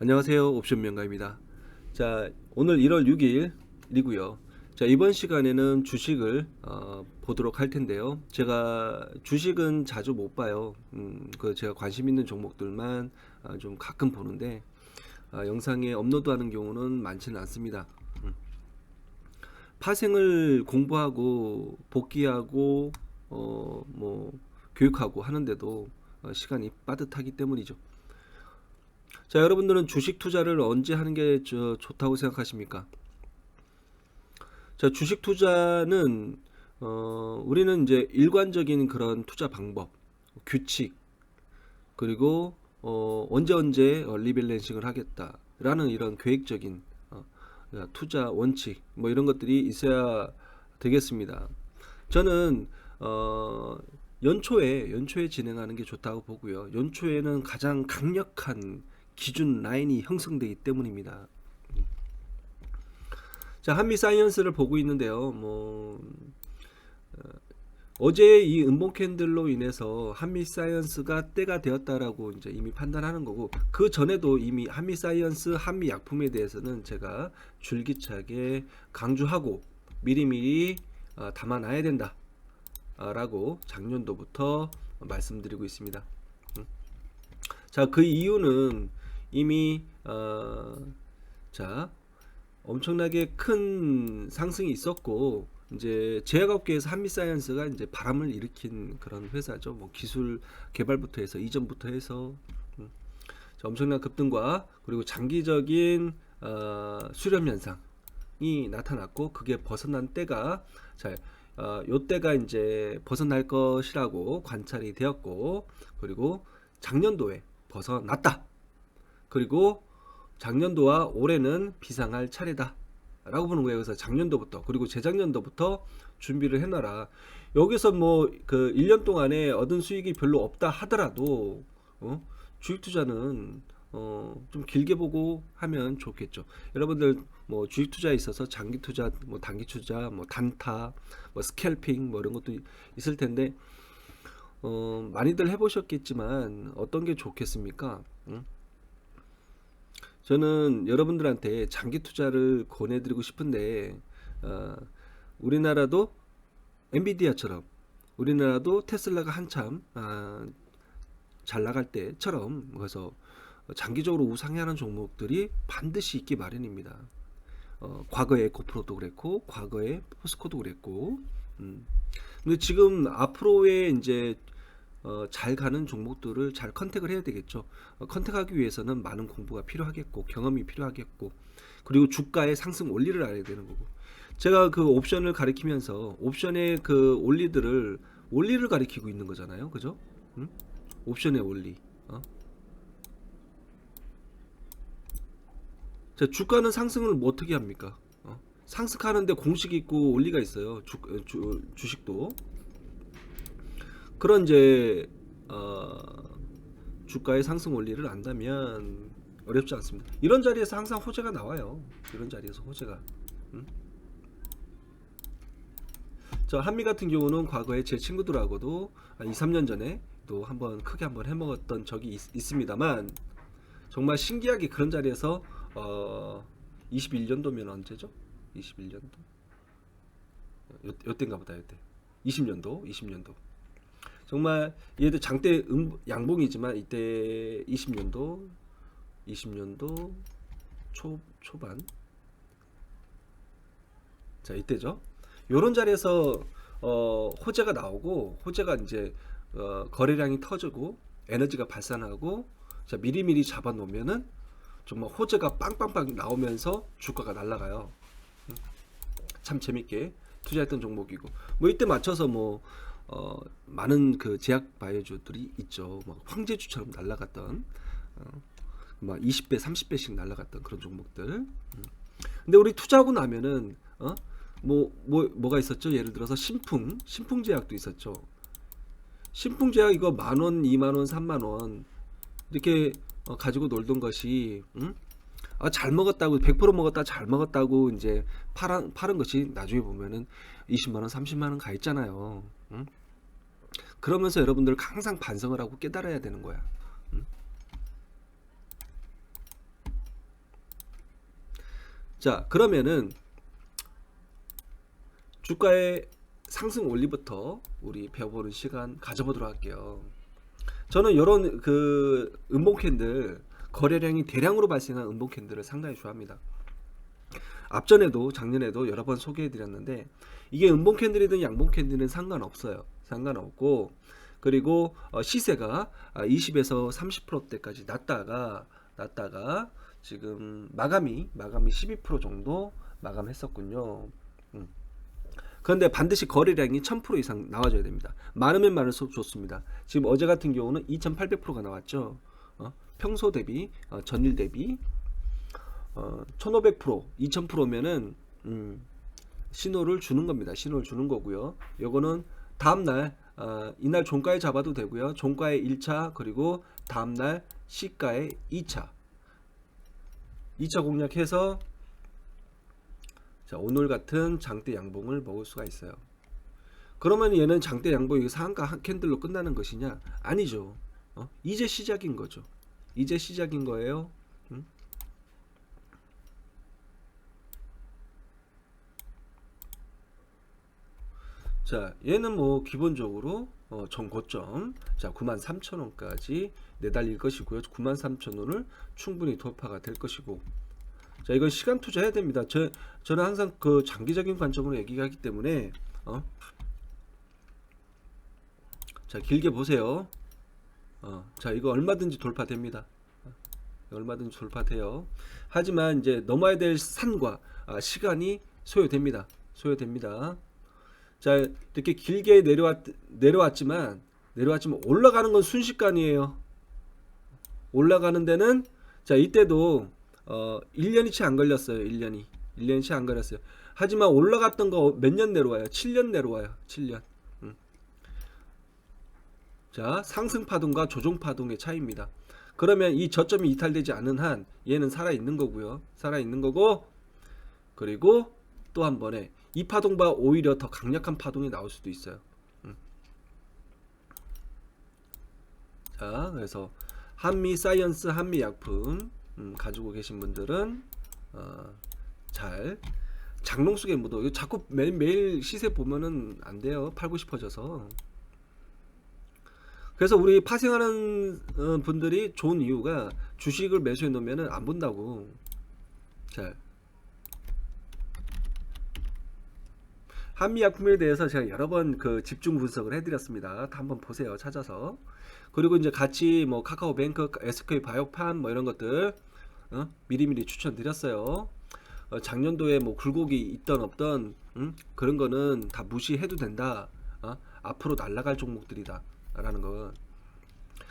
안녕하세요. 옵션 명가입니다. 자, 오늘 1월 6일이고요. 자, 이번 시간에는 주식을 어, 보도록 할 텐데요. 제가 주식은 자주 못 봐요. 음, 그 제가 관심 있는 종목들만 아, 좀 가끔 보는데 아, 영상에 업로드하는 경우는 많지는 않습니다. 음. 파생을 공부하고 복귀하고 어, 뭐 교육하고 하는데도 어, 시간이 빠듯하기 때문이죠. 자, 여러분들은 주식 투자를 언제 하는 게 저, 좋다고 생각하십니까? 자, 주식 투자는 어, 우리는 이제 일관적인 그런 투자 방법, 규칙, 그리고 어, 언제 언제 어, 리밸런싱을 하겠다라는 이런 계획적인 어, 투자 원칙 뭐 이런 것들이 있어야 되겠습니다. 저는 어, 연초에 연초에 진행하는 게 좋다고 보고요. 연초에는 가장 강력한 기준 라인이 형성되기 때문입니다. 자, 한미 사이언스를 보고 있는데요. 뭐 어, 제 이 음봉 캔들로 인해서 한미 사이언스가 때가 되었다라고 이제 이미 판단하는 거고 그 전에도 이미 한미 사이언스, 한미 약품에 대해서는 제가 줄기차게 강조하고 미리미리 어, 담아놔야 된다. 라고 작년도부터 말씀드리고 있습니다. 음. 자, 그 이유는 이미 어, 자 엄청나게 큰 상승이 있었고 이제 제약업계에서 한미사이언스가 이제 바람을 일으킨 그런 회사죠. 뭐 기술 개발부터 해서 이전부터 해서 음. 자, 엄청난 급등과 그리고 장기적인 어, 수렴 현상이 나타났고 그게 벗어난 때가 자 어, 요 때가 이제 벗어날 것이라고 관찰이 되었고 그리고 작년도에 벗어났다. 그리고 작년도와 올해는 비상할 차례다. 라고 보는 거예요. 그래서 작년도부터 그리고 재작년도부터 준비를 해놔라. 여기서 뭐 그 1년 동안에 얻은 수익이 별로 없다 하더라도 어? 주식 투자는 어, 좀 길게 보고 하면 좋겠죠. 여러분들 뭐 주식 투자에 있어서 장기 투자, 뭐 단기 투자, 뭐 단타, 뭐 스캘핑 뭐 이런 것도 있을 텐데 어, 많이들 해보셨겠지만 어떤 게 좋겠습니까? 응? 저는 여러분들한테 장기 투자를 권해드리고 싶은데 어, 우리나라도 엔비디아처럼 우리나라도 테슬라가 한참 아, 잘 나갈 때처럼 그래서 장기적으로 우상향하는 종목들이 반드시 있기 마련입니다. 어, 과거에 고프로도 그랬고, 과거에 포스코도 그랬고, 음. 근데 지금 앞으로의 이제 어, 잘 가는 종목들을 잘 컨택을 해야 되겠죠. 어, 컨택하기 위해서는 많은 공부가 필요하겠고, 경험이 필요하겠고, 그리고 주가의 상승 원리를 알아야 되는 거고. 제가 그 옵션을 가리키면서 옵션의 그 원리들을 원리를 가리키고 있는 거잖아요, 그죠? 음? 옵션의 원리. 어? 자, 주가는 상승을 뭐 어떻게 합니까? 어? 상승하는데 공식이 있고 원리가 있어요. 주, 어, 주, 주식도. 그런 이제 어, 주가의 상승 원리를 안다면 어렵지 않습니다. 이런 자리에서 항상 호재가 나와요. 이런 자리에서 호재가. 음? 저 한미 같은 경우는 과거에 제 친구들하고도 한 2, 3년 전에 또 한번 크게 한번 해먹었던 적이 있, 있습니다만 정말 신기하게 그런 자리에서 어 21년도면 언제죠? 21년도 요, 요때인가 보다 요때 20년도 20년도 정말 얘도 장대 음, 양봉이지만 이때 20년도 20년도 초 초반. 자 이때죠. 요런 자리에서 어 호재가 나오고 호재가 이제 어, 거래량이 터지고 에너지가 발산하고 자 미리미리 잡아 놓으면은 정말 호재가 빵빵빵 나오면서 주가가 날아가요. 참 재밌게 투자했던 종목이고. 뭐 이때 맞춰서 뭐 어, 많은 그 제약 바이오주들이 있죠. 막 황제주처럼 날아갔던 어, 막 20배, 30배씩 날아갔던 그런 종목들. 음. 근데 우리 투자하고 나면은 어? 뭐, 뭐, 뭐가 있었죠? 예를 들어서 신풍, 신풍제약도 있었죠. 신풍제약 이거 만 원, 이만 원, 삼만 원 이렇게 어, 가지고 놀던 것이 음? 아, 잘 먹었다고 100% 먹었다 잘 먹었다고 이제 파란 파는 것이 나중에 보면은 20만 원, 30만 원 가 있잖아요. 음? 그러면서 여러분들 항상 반성을 하고 깨달아야 되는 거야. 음? 자, 그러면은 주가의 상승 원리부터 우리 배워보는 시간 가져보도록 할게요. 저는 이런 그 음봉 캔들 거래량이 대량으로 발생한 음봉 캔들을 상당히 좋아합니다. 앞전에도 작년에도 여러 번 소개해드렸는데 이게 음봉 캔들이든 양봉 캔들은 상관없어요. 상관없고 그리고 어, 시세가 20에서 30%대까지 낮다가 낮다가 지금 마감이 마감이 12% 정도 마감했었군요. 음. 그런데 반드시 거래량이 1000% 이상 나와줘야 됩니다. 많으면 많을수록 좋습니다. 지금 어제 같은 경우는 2800%가 나왔죠. 어? 평소 대비 어, 전일 대비 어, 1500% 2000%면은 음, 신호를 주는 겁니다. 신호를 주는 거고요. 요거는 다음 날 어, 이날 종가에 잡아도 되고요. 종가에 1차 그리고 다음 날 시가에 2차 2차 공략해서 자, 오늘 같은 장대 양봉을 먹을 수가 있어요. 그러면 얘는 장대 양봉이 상한가 한 캔들로 끝나는 것이냐? 아니죠. 어? 이제 시작인 거죠. 이제 시작인 거예요. 음? 자, 얘는 뭐 기본적으로 어, 전고점 자 93,000원까지 내달릴 것이고요. 93,000원을 충분히 돌파가 될 것이고 자 이건 시간 투자해야 됩니다. 저 저는 항상 그 장기적인 관점으로 얘기하기 때문에 어? 자 길게 보세요. 어, 자 이거 얼마든지 돌파됩니다. 어, 얼마든지 돌파돼요. 하지만 이제 넘어야 될 산과 아, 시간이 소요됩니다. 소요됩니다. 자 이렇게 길게 내려왔 내려왔지만 내려왔지만 올라가는 건 순식간이에요. 올라가는 데는 자 이때도 어 1년이 채 안 걸렸어요. 1년이 1년이 채 안 걸렸어요. 하지만 올라갔던 거 몇 년 내려와요? 7년 내려와요. 7년. 음. 자 상승 파동과 조정 파동의 차이입니다. 그러면 이 저점이 이탈되지 않은 한 얘는 살아 있는 거고요. 살아 있는 거고 그리고 또 한 번에 이 파동보다 오히려 더 강력한 파동이 나올 수도 있어요. 음. 자, 그래서 한미 사이언스, 한미 약품 음, 가지고 계신 분들은 어, 잘 장롱 속에 묻어. 이거 자꾸 매일, 매일 시세 보면은 안 돼요. 팔고 싶어져서. 그래서 우리 파생하는 어, 분들이 좋은 이유가 주식을 매수해 놓으면은 안 본다고. 잘. 한미약품에 대해서 제가 여러 번 그 집중 분석을 해드렸습니다. 다 한번 보세요. 찾아서. 그리고 이제 같이 뭐 카카오뱅크, SK 바이오팜 뭐 이런 것들 어? 미리미리 추천드렸어요. 어, 작년도에 뭐 굴곡이 있던 없던 음? 그런 거는 다 무시해도 된다. 어? 앞으로 날아갈 종목들이다 라는 건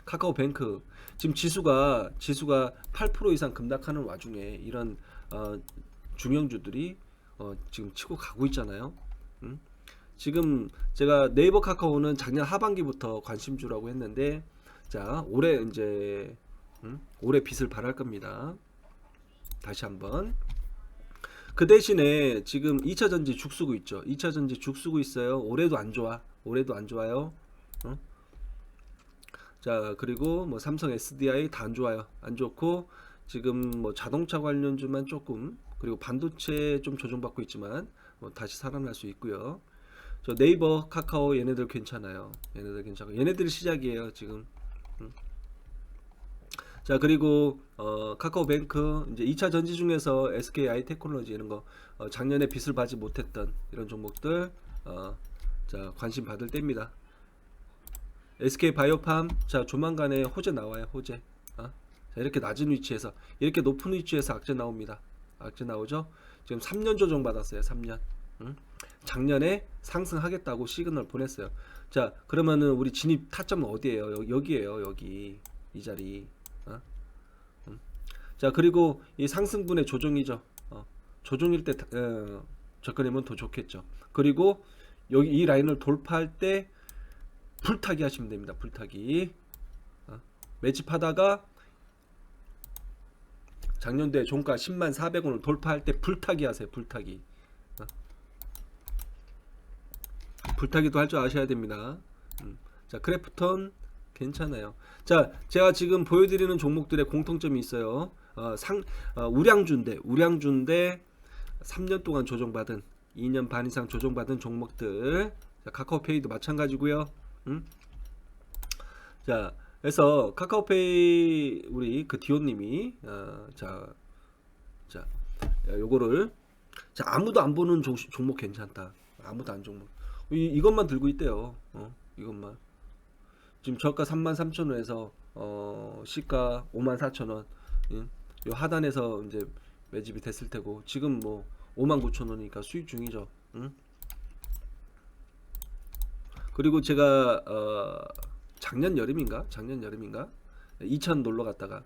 카카오뱅크 지금 지수가 지수가 8% 이상 급락하는 와중에 이런 어, 중형주들이 어, 지금 치고 가고 있잖아요. 음? 지금 제가 네이버 카카오는 작년 하반기부터 관심주라고 했는데 자 올해 이제 음? 올해 빛을 발할 겁니다. 다시 한번 그 대신에 지금 2차 전지 죽쓰고 있죠. 2차 전지 죽쓰고 있어요. 올해도 안 좋아. 올해도 안 좋아요. 어? 자 그리고 뭐 삼성 SDI 다 안 좋아요. 안 좋고 지금 뭐 자동차 관련주만 조금 그리고 반도체 좀 조정받고 있지만 뭐 다시 살아날 수 있고요. 저 네이버, 카카오 얘네들 괜찮아요. 얘네들 괜찮고 얘네들이 시작이에요 지금. 음. 자 그리고 어, 카카오뱅크 이제 2차 전지 중에서 SKI 테크놀로지 이런 거 어, 작년에 빚을 받지 못했던 이런 종목들 어, 자 관심 받을 때입니다. SK 바이오팜 자 조만간에 호재 나와요 호재. 어? 자 이렇게 낮은 위치에서 이렇게 높은 위치에서 악재 나옵니다. 악재 나오죠? 지금 3년 조정 받았어요. 3년. 응? 작년에 상승하겠다고 시그널 보냈어요. 자, 그러면은 우리 진입 타점은 어디예요? 여, 기에요 여기. 이 자리. 어? 응? 자, 그리고 이 상승분의 조정이죠. 어, 조정일 때 어, 접근하면 더 좋겠죠. 그리고 여기 이 라인을 돌파할 때 불타기 하시면 됩니다. 불타기. 어? 매집하다가 작년도에 종가 10만 400원을 돌파할 때 불타기 하세요. 불타기. 어? 불타기도 할 줄 아셔야 됩니다. 음. 자, 크래프톤 괜찮아요. 자, 제가 지금 보여드리는 종목들의 공통점이 있어요. 어, 상 어, 우량주인데 우량주인데 3년 동안 조정받은 2년 반 이상 조정받은 종목들 자, 카카오페이도 마찬가지고요. 음? 자, 그래서 카카오페이 우리 그 디오님이 어, 자, 자, 야, 요거를 자 아무도 안 보는 종, 종목 괜찮다. 아무도 안 종목. 이, 이것만 들고 있대요. 어, 이것만. 지금 저가 33,000원에서 어, 시가 54,000원. 응? 요 하단에서 이제 매집이 됐을 테고 지금 뭐 59,000원이니까 수익 중이죠. 응? 그리고 제가 어, 작년 여름인가? 작년 여름인가? 이천 놀러 갔다가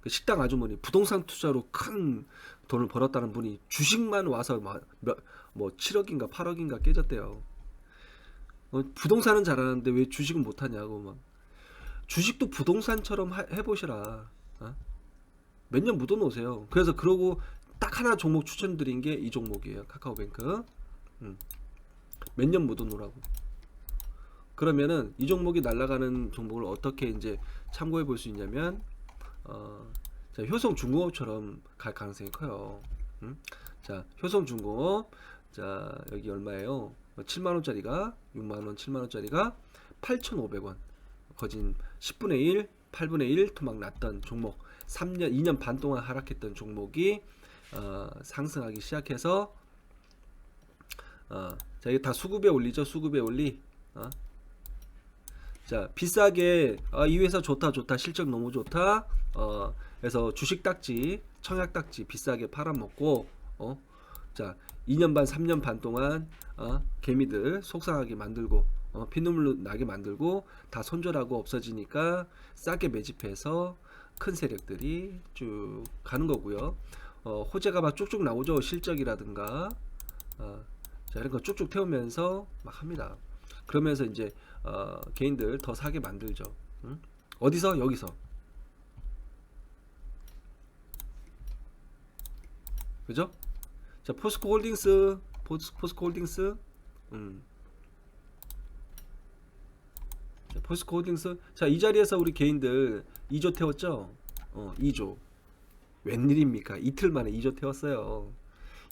그 식당 아주머니 부동산 투자로 큰 돈을 벌었다는 분이 주식만 와서 막 몇, 뭐 7억인가 8억인가 깨졌대요. 어, 부동산은 잘하는데 왜 주식은 못하냐고 막 주식도 부동산처럼 하- 해보시라. 어? 몇년 묻어놓으세요. 그래서 그러고 딱 하나 종목 추천드린 게 이 종목이에요. 카카오뱅크. 음. 몇년 묻어놓으라고. 그러면은 이 종목이 날아가는 종목을 어떻게 이제 참고해 볼 수 있냐면 어, 자, 효성 중공업처럼 갈 가능성이 커요. 음? 자, 효성 중공업 자 여기 얼마예요? 7만 원짜리가 6만 원, 7만 원짜리가 8,500원. 거진 10분의 1, 8분의 1 토막 났던 종목. 3년, 2년 반 동안 하락했던 종목이 어, 상승하기 시작해서 어, 자 이게 다 수급에 올리죠. 수급에 올리. 어? 자 비싸게 아, 이 회사 좋다 좋다 실적 너무 좋다 어 그래서 주식 딱지 청약 딱지 비싸게 팔아먹고 어자 2년 반 3년 반 동안 어 개미들 속상하게 만들고 어 피눈물 나게 만들고 다 손절하고 없어지니까 싸게 매집해서 큰 세력들이 쭉 가는 거고요. 어 호재가 막 쭉쭉 나오죠. 실적이라든가. 어, 자 이런 거 쭉쭉 태우면서 막 합니다 그러면서 이제 어, 개인들 더 사게 만들죠. 응? 어디서? 여기서. 그죠? 자, 포스코 홀딩스, 포스, 포스코 홀딩스, 음. 자, 포스코 홀딩스. 자, 이 자리에서 우리 개인들 2조 태웠죠? 어, 2조. 웬일입니까? 이틀 만에 2조 태웠어요.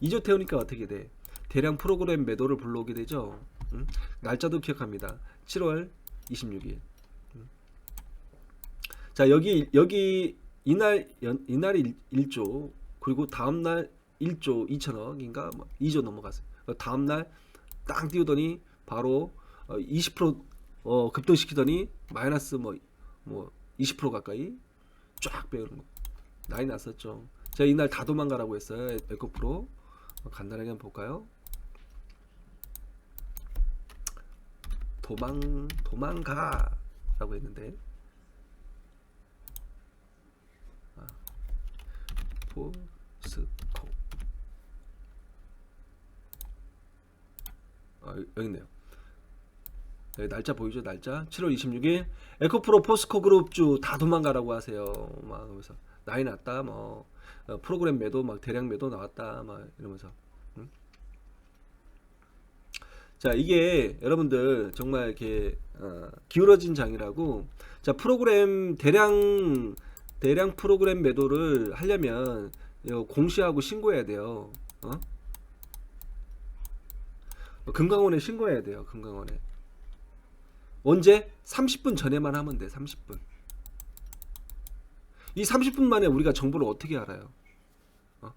2조 태우니까 어떻게 돼? 대량 프로그램 매도를 불러오게 되죠. 음? 날짜도 기억합니다. 7월 26일. 음. 자 여기 여기 이날 연, 이날이 1조 그리고 다음 날 1조 2천억인가 뭐 2조 넘어갔어요. 그 다음 날 땅 띄우더니 바로 어, 20% 어, 급등시키더니 마이너스 뭐 뭐 20% 가까이 쫙 빼오는 거. 난리 났었죠. 제가 이날 다 도망가라고 했어요. 에코프로. 어, 간단하게 한번 볼까요? 도망 도망가 라고 했는데. 아, 포스코. 아, 여기 있네요. 여기 날짜 보이죠? 날짜? 7월 26일. 에코프로 포스코 그룹주 다 도망가라고 하세요. 막 그러면서. 나이 났다 뭐. 어, 프로그램 매도 막 대량 매도 나왔다 막 이러면서 자 이게 여러분들 정말 이렇게 어, 기울어진 장이라고 자 프로그램 대량 대량 프로그램 매도를 하려면 공시하고 신고해야 돼요. 어? 금강원에 신고해야 돼요. 금강원에 언제 30분 전에만 하면 돼. 30분. 이 30분 만에 우리가 정보를 어떻게 알아요? 어,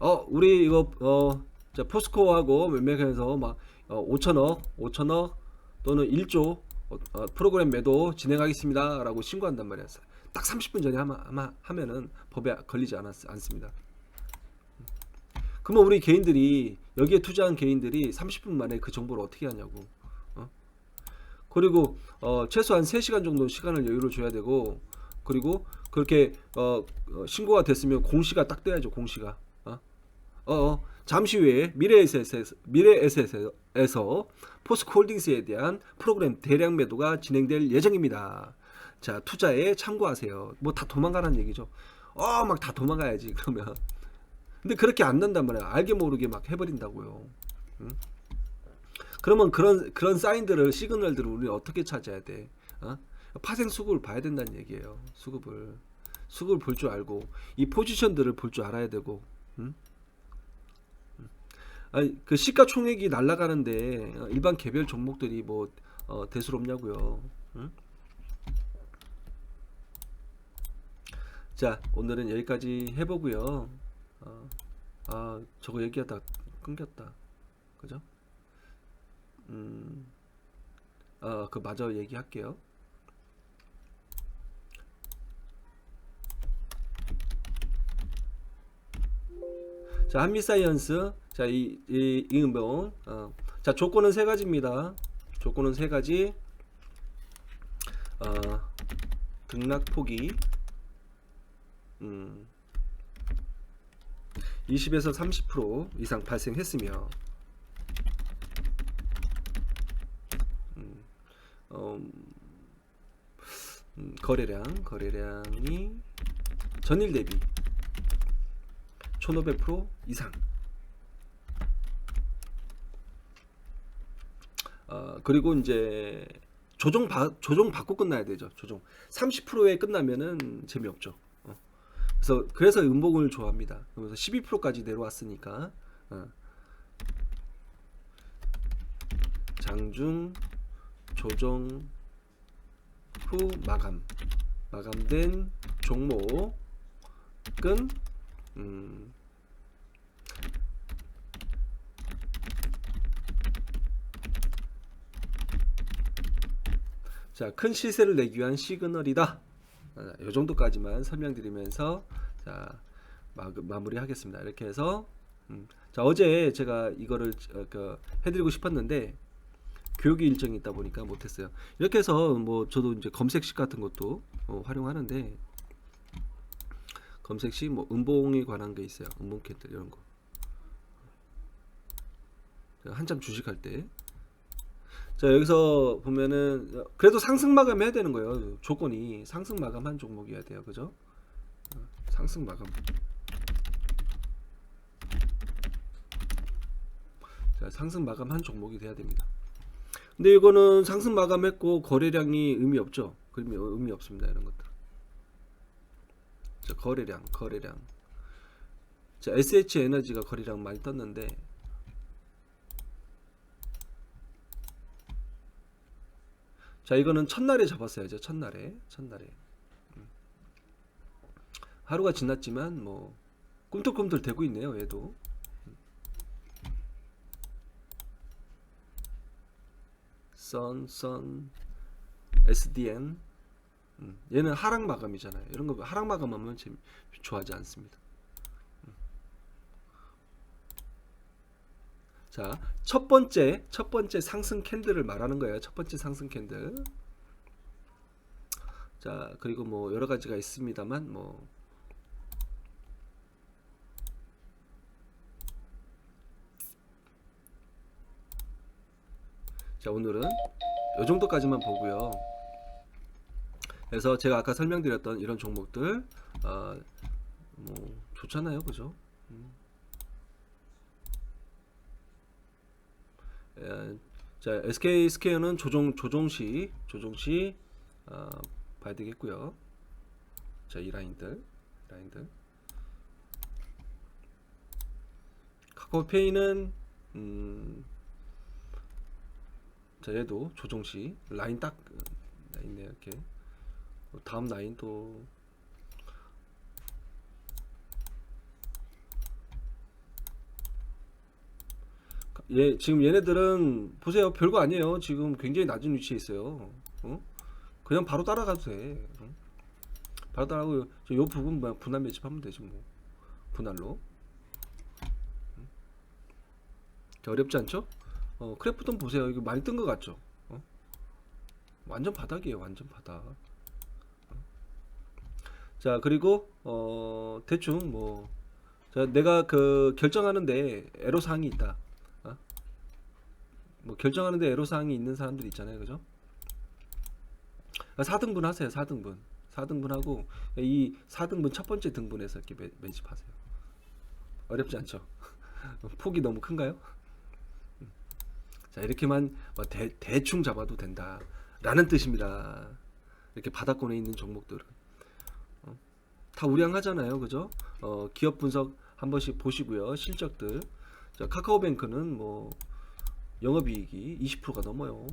어 우리 이거 어 자, 포스코하고 몇몇해서 막 어, 5천억, 5천억 또는 1조 어, 어, 프로그램 매도 진행하겠습니다라고 신고한단 말이야. 딱 30분 전에 하마, 아마 하면은 법에 걸리지 않았, 않습니다. 그러면 우리 개인들이 여기에 투자한 개인들이 30분 만에 그 정보를 어떻게 하냐고. 어? 그리고 어, 최소한 3시간 정도 시간을 여유를 줘야 되고 그리고 그렇게 어, 어, 신고가 됐으면 공시가 딱 돼야죠. 공시가. 어? 어, 어. 잠시 후에 미래에셋에서, 미래에셋에서 포스코홀딩스에 대한 프로그램 대량 매도가 진행될 예정입니다. 자, 투자에 참고하세요. 뭐 다 도망가라는 얘기죠. 어, 막 다 도망가야지 그러면. 근데 그렇게 안 된단 말이야. 알게 모르게 막 해버린다고요. 응? 그러면 그런 그런 사인들을 시그널들을 우리 어떻게 찾아야 돼? 어? 파생 수급을 봐야 된다는 얘기예요. 수급을 수급을 볼 줄 알고 이 포지션들을 볼 줄 알아야 되고. 응? 아니 그 시가총액이 날아가는데 어, 일반 개별 종목들이 뭐 어, 대수롭냐고요. 응? 자 오늘은 여기까지 해보고요. 어, 아 저거 얘기하다 끊겼다. 그죠? 음, 어그 마저 얘기할게요. 자 한미사이언스 자 이 이, 이 음봉 어, 자 조건은 세 가지입니다. 조건은 세 가지. 어, 등락 폭이 음, 20에서 30% 이상 발생했으며 음, 어, 음, 거래량 거래량이 전일 대비 1500% 이상 어, 그리고 이제 조정 바, 조정 받고 끝나야 되죠. 조정 30%에 끝나면은 재미없죠. 어. 그래서 그래서 음봉을 좋아합니다. 그래서 12%까지 내려왔으니까 어. 장중 조정 후 마감 마감된 종목은 음, 자, 큰 시세를 내기 위한 시그널이다. 아, 이 정도까지만 설명드리면서 자 마, 마무리하겠습니다. 이렇게 해서 음, 자 어제 제가 이거를 어, 그, 해드리고 싶었는데 교육이 일정이 있다 보니까 못했어요. 이렇게 해서 뭐 저도 이제 검색식 같은 것도 어, 활용하는데 검색식 뭐 음봉에 관한 게 있어요. 음봉 캔들 이런 거. 한참 주식할 때. 자 여기서 보면은 그래도 상승 마감해야 되는 거예요. 조건이 상승 마감한 종목이어야 돼요. 그죠? 어, 상승 마감. 자 상승 마감한 종목이 돼야 됩니다. 근데 이거는 상승 마감했고 거래량이 의미 없죠. 의미 의미 없습니다. 이런 것들. 자, 거래량, 거래량. 자, SH 에너지가 거래량 많이 떴는데 자, 이거는 첫날에 잡았어야죠. 첫날에. 첫날에. 음. 하루가 지났지만 뭐 꿈틀꿈틀 되고 있네요. 얘도. 선, 선, SDN. 음, 얘는 하락 마감이잖아요. 이런 거 하락 마감하면 좋아하지 않습니다. 자, 첫 번째, 첫 번째 상승 캔들을 말하는 거예요. 첫 번째 상승 캔들. 자, 그리고 뭐 여러 가지가 있습니다만 뭐 자, 오늘은 요 정도까지만 보고요. 그래서 제가 아까 설명드렸던 이런 종목들 어, 뭐 좋잖아요, 그죠? 음. 자, SK 스퀘어는 조종 조종시 조종시 어, 봐야 되겠고요. 자, 이 라인들 라인들 카카오페이는 음, 자, 얘도 조종시 라인 딱 어, 있네요, 이렇게. 다음 라인 또 예, 지금 얘네들은 보세요. 별거 아니에요. 지금 굉장히 낮은 위치에 있어요. 어? 그냥 바로 따라가도 돼. 어? 바로 따라가고 저요 부분 뭐 분할 매집하면 되지 뭐. 분할로. 어렵지 않죠? 어, 크래프톤 보세요. 이거 많이 뜬 것 같죠? 어? 완전 바닥이에요. 완전 바닥. 자 그리고 어 대충 뭐 자, 내가 그 결정하는데 애로 사항이 있다. 어? 뭐 결정하는데 애로 사항이 있는 사람들 있잖아요, 그죠? 4등분 하세요, 4등분. 4등분 하고 이 4등분 첫 번째 등분에서 이렇게 매, 매집하세요. 어렵지 않죠? 폭이 너무 큰가요? 음. 자 이렇게만 뭐 대, 대충 잡아도 된다 라는 뜻입니다. 이렇게 바닥권에 있는 종목들은. 다 우량하잖아요, 그죠? 어, 기업 분석 한 번씩 보시고요, 실적들. 자, 카카오뱅크는 뭐 영업이익이 20%가 넘어요.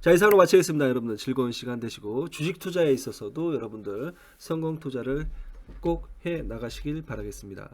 자 이상으로 마치겠습니다. 여러분들 즐거운 시간 되시고 주식 투자에 있어서도 여러분들 성공 투자를 꼭 해 나가시길 바라겠습니다.